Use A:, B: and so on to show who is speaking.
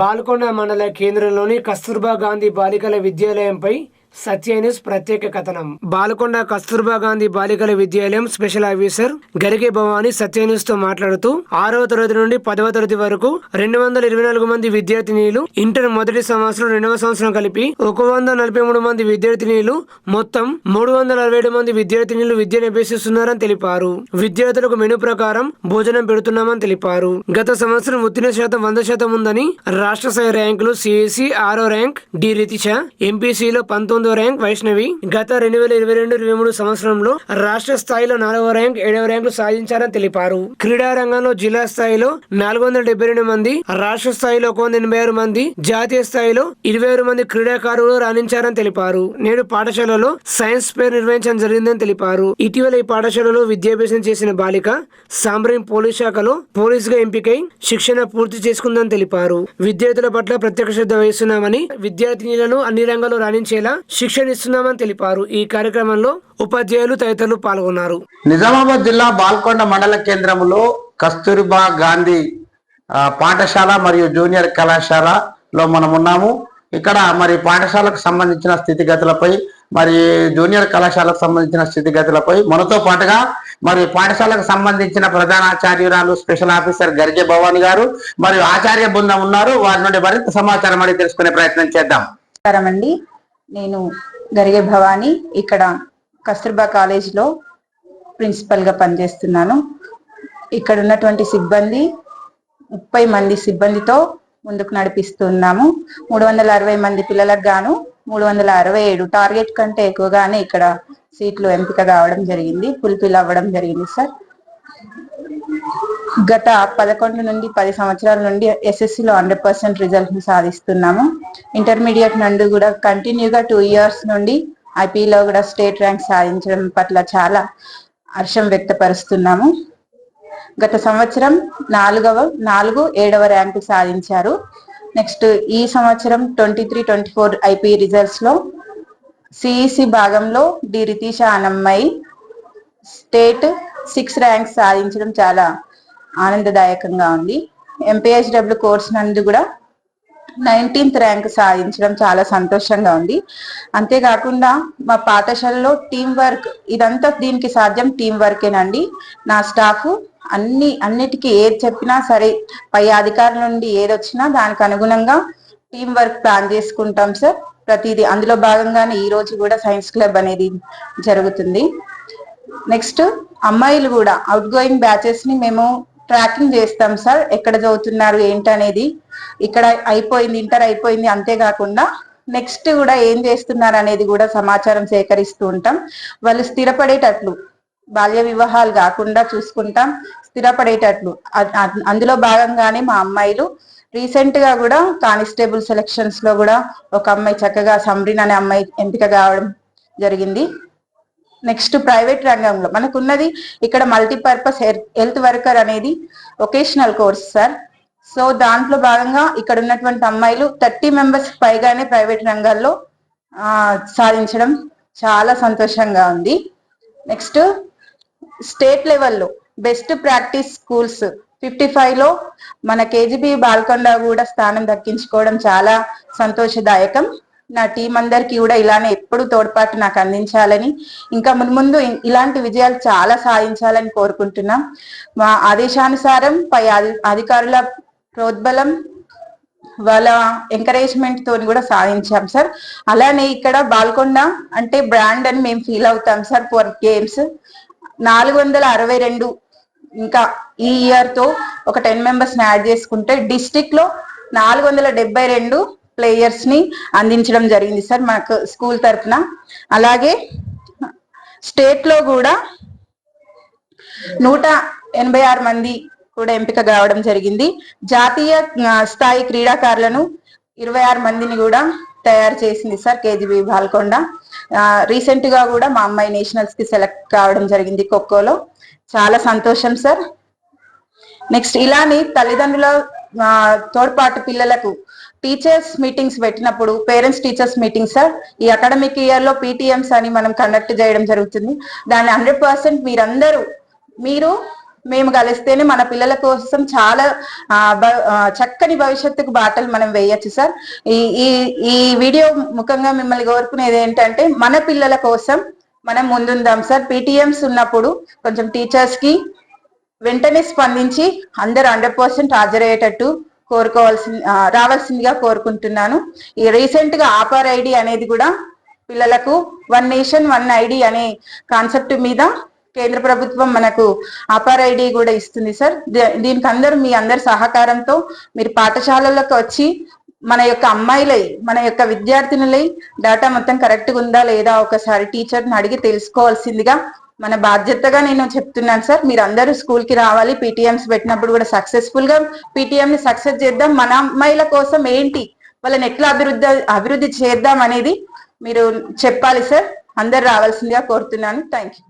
A: బాల్కొండ మండల కేంద్రంలోని కస్తూర్బా గాంధీ బాలికల విద్యాలయంపై సత్యనిస్ ప్రత్యేక కథనం బాలకొండ కస్తూర్బా గాంధీ బాలికల విద్యాలయం స్పెషల్ ఆఫీసర్ గరికే భవాని సత్యనిస్ తో మాట్లాడుతూ ఆరవ తరగతి నుండి పదవ తరగతి వరకు రెండు వందల ఇరవై నాలుగు మంది విద్యార్థినీలు ఇంటర్ మొదటి సంవత్సరం రెండవ సంవత్సరం కలిపి ఒక వంద నలభై మూడు మంది విద్యార్థినీలు మొత్తం మూడు వందల అరవై ఏడు మంది విద్యార్థినీలు విద్యను అభ్యసిస్తున్నారని తెలిపారు విద్యార్థులకు మెను ప్రకారం భోజనం పెడుతున్నామని తెలిపారు గత సంవత్సరం ఉత్తీర్ణ శాతం వంద శాతం ఉందని రాష్ట్ర స్థాయి ర్యాంకులు సిఎస్సి ఆరో ర్యాంక్ డి రితిష ఎంపీసీలో పంతొమ్మిది పంతొమ్మిదో ర్యాంక్ వైష్ణవి గత రెండు వేల ఇరవై రెండు ఇరవై మూడు సంవత్సరంలో రాష్ట్ర స్థాయిలో నాలుగవ ర్యాంక్ ఏడవ ర్యాంకులు సాధించారని తెలిపారు క్రీడా రంగంలో జిల్లా స్థాయిలో నాలుగు వందల డెబ్బై రెండు మంది రాష్ట్ర స్థాయిలో ఒక వంద ఎనభై ఆరు మంది జాతీయ స్థాయిలో ఇరవై ఆరు మంది క్రీడాకారులు రాణించారని తెలిపారు నేడు పాఠశాలలో సైన్స్ ఫేర్ నిర్వహించడం జరిగిందని తెలిపారు ఇటీవల ఈ పాఠశాలలో విద్యాభ్యాసం చేసిన బాలిక సాంబ్రీం పోలీస్ శాఖలో గా ఎంపికై శిక్షణ పూర్తి చేసుకుందని తెలిపారు విద్యార్థుల పట్ల ప్రత్యక్ష శ్రద్ధ వహిస్తున్నామని విద్యార్థినులను అన్ని రంగాల్లో రాణించేలా శిక్షణిస్తున్నామని తెలిపారు ఈ కార్యక్రమంలో ఉపాధ్యాయులు తదితరులు పాల్గొన్నారు
B: నిజామాబాద్ జిల్లా బాల్కొండ మండల కేంద్రంలో కస్తూరిబా గాంధీ పాఠశాల మరియు జూనియర్ కళాశాలలో మనం ఉన్నాము ఇక్కడ మరి పాఠశాలకు సంబంధించిన స్థితిగతులపై మరి జూనియర్ కళాశాలకు సంబంధించిన స్థితిగతులపై మనతో పాటుగా మరి పాఠశాలకు సంబంధించిన ప్రధానాచార్యురాలు స్పెషల్ ఆఫీసర్ గర్జే భవాని గారు మరియు ఆచార్య బృందం ఉన్నారు వారి నుండి మరింత సమాచారం అడిగి తెలుసుకునే ప్రయత్నం చేద్దాం
C: అండి నేను గరిగే భవాని ఇక్కడ కస్తూర్బా కాలేజ్లో ప్రిన్సిపల్గా పనిచేస్తున్నాను ఇక్కడ ఉన్నటువంటి సిబ్బంది ముప్పై మంది సిబ్బందితో ముందుకు నడిపిస్తున్నాము మూడు వందల అరవై మంది పిల్లలకు గాను మూడు వందల అరవై ఏడు టార్గెట్ కంటే ఎక్కువగానే ఇక్కడ సీట్లు ఎంపిక కావడం జరిగింది పులిపిల్ అవ్వడం జరిగింది సార్ గత పదకొండు నుండి పది సంవత్సరాల నుండి ఎస్ఎస్సిలో హండ్రెడ్ పర్సెంట్ రిజల్ట్ సాధిస్తున్నాము ఇంటర్మీడియట్ నుండి కూడా కంటిన్యూగా టూ ఇయర్స్ నుండి ఐపీలో కూడా స్టేట్ ర్యాంక్ సాధించడం పట్ల చాలా హర్షం వ్యక్తపరుస్తున్నాము గత సంవత్సరం నాలుగవ నాలుగు ఏడవ ర్యాంకు సాధించారు నెక్స్ట్ ఈ సంవత్సరం twenty three twenty four IP రిజల్ట్స్లో సిఈసి భాగంలో డి రితీష అనమ్మాయి స్టేట్ సిక్స్ ర్యాంక్స్ సాధించడం చాలా ఆనందదాయకంగా ఉంది ఎంపీహెచ్డబ్ల్యూ కోర్స్ నందు కూడా నైన్టీన్త్ ర్యాంక్ సాధించడం చాలా సంతోషంగా ఉంది అంతేకాకుండా మా పాఠశాలలో టీం వర్క్ ఇదంతా దీనికి సాధ్యం టీం వర్కేనండి నా స్టాఫ్ అన్ని అన్నిటికీ ఏది చెప్పినా సరే పై అధికారుల నుండి ఏది వచ్చినా దానికి అనుగుణంగా టీం వర్క్ ప్లాన్ చేసుకుంటాం సార్ ప్రతిదీ అందులో భాగంగానే ఈ రోజు కూడా సైన్స్ క్లబ్ అనేది జరుగుతుంది నెక్స్ట్ అమ్మాయిలు కూడా అవుట్ గోయింగ్ బ్యాచెస్ ని మేము ట్రాకింగ్ చేస్తాం సార్ ఎక్కడ చదువుతున్నారు ఏంటనేది ఇక్కడ అయిపోయింది ఇంటర్ అయిపోయింది అంతేకాకుండా నెక్స్ట్ కూడా ఏం చేస్తున్నారు అనేది కూడా సమాచారం సేకరిస్తూ ఉంటాం వాళ్ళు స్థిరపడేటట్లు బాల్య వివాహాలు కాకుండా చూసుకుంటాం స్థిరపడేటట్లు అందులో భాగంగానే మా అమ్మాయిలు రీసెంట్ గా కూడా కానిస్టేబుల్ సెలెక్షన్స్ లో కూడా ఒక అమ్మాయి చక్కగా సమ్రిన్ అనే అమ్మాయి ఎంపిక కావడం జరిగింది నెక్స్ట్ ప్రైవేట్ రంగంలో మనకున్నది ఇక్కడ మల్టీపర్పస్ హెల్త్ వర్కర్ అనేది ఒకేషనల్ కోర్స్ సార్ సో దాంట్లో భాగంగా ఇక్కడ ఉన్నటువంటి అమ్మాయిలు థర్టీ మెంబర్స్ పైగానే ప్రైవేట్ రంగాల్లో సాధించడం చాలా సంతోషంగా ఉంది నెక్స్ట్ స్టేట్ లెవెల్లో బెస్ట్ ప్రాక్టీస్ స్కూల్స్ ఫిఫ్టీ ఫైవ్లో మన కేజీబీ బాల్కొండ కూడా స్థానం దక్కించుకోవడం చాలా సంతోషదాయకం నా టీం అందరికీ కూడా ఇలానే ఎప్పుడు తోడ్పాటు నాకు అందించాలని ఇంకా ముందు ఇలాంటి విజయాలు చాలా సాధించాలని కోరుకుంటున్నాం మా ఆదేశానుసారం పై అధికారుల ప్రోద్బలం వాళ్ళ ఎంకరేజ్మెంట్ తోని కూడా సాధించాం సార్ అలానే ఇక్కడ బాల్కొండ అంటే బ్రాండ్ అని మేము ఫీల్ అవుతాం సార్ ఫర్ గేమ్స్ నాలుగు వందల అరవై రెండు ఇంకా ఈ ఇయర్తో ఒక టెన్ మెంబర్స్ యాడ్ చేసుకుంటే లో నాలుగు వందల డెబ్బై రెండు ప్లేయర్స్ ని అందించడం జరిగింది సార్ మనకు స్కూల్ తరఫున అలాగే స్టేట్ లో కూడా నూట ఎనభై ఆరు మంది కూడా ఎంపిక కావడం జరిగింది జాతీయ స్థాయి క్రీడాకారులను ఇరవై ఆరు మందిని కూడా తయారు చేసింది సార్ కేజీబీ బాల్కొండ రీసెంట్ గా కూడా మా అమ్మాయి నేషనల్స్ కి సెలెక్ట్ కావడం జరిగింది ఖోఖోలో చాలా సంతోషం సార్ నెక్స్ట్ ఇలానే తల్లిదండ్రుల తోడ్పాటు పిల్లలకు టీచర్స్ మీటింగ్స్ పెట్టినప్పుడు పేరెంట్స్ టీచర్స్ మీటింగ్ సార్ ఈ అకాడమిక్ ఇయర్ లో పీటీఎంస్ అని మనం కండక్ట్ చేయడం జరుగుతుంది దాన్ని హండ్రెడ్ పర్సెంట్ మీరందరూ మీరు మేము కలిస్తేనే మన పిల్లల కోసం చాలా చక్కని భవిష్యత్తుకు బాటలు మనం వేయచ్చు సార్ ఈ ఈ ఈ వీడియో ముఖంగా మిమ్మల్ని కోరుకునేది ఏంటంటే మన పిల్లల కోసం మనం ముందుందాం సార్ పీటీఎంస్ ఉన్నప్పుడు కొంచెం టీచర్స్ కి వెంటనే స్పందించి అందరు హండ్రెడ్ పర్సెంట్ హాజరయ్యేటట్టు కోరుకోవాల్సి రావాల్సిందిగా కోరుకుంటున్నాను ఈ రీసెంట్ గా ఆపర్ ఐడి అనేది కూడా పిల్లలకు వన్ నేషన్ వన్ ఐడి అనే కాన్సెప్ట్ మీద కేంద్ర ప్రభుత్వం మనకు అపార్ ఐడి కూడా ఇస్తుంది సార్ దీనికి అందరు మీ అందరి సహకారంతో మీరు పాఠశాలలకు వచ్చి మన యొక్క అమ్మాయిలై మన యొక్క విద్యార్థినులై డేటా మొత్తం కరెక్ట్గా ఉందా లేదా ఒకసారి టీచర్ని అడిగి తెలుసుకోవాల్సిందిగా మన బాధ్యతగా నేను చెప్తున్నాను సార్ మీరు అందరూ స్కూల్ కి రావాలి పీటీఎంస్ పెట్టినప్పుడు కూడా సక్సెస్ఫుల్ గా పీటీఎం ని సక్సెస్ చేద్దాం మన అమ్మాయిల కోసం ఏంటి వాళ్ళని ఎట్లా అభివృద్ధి అభివృద్ధి చేద్దాం అనేది మీరు చెప్పాలి సార్ అందరు రావాల్సిందిగా కోరుతున్నాను థ్యాంక్ యూ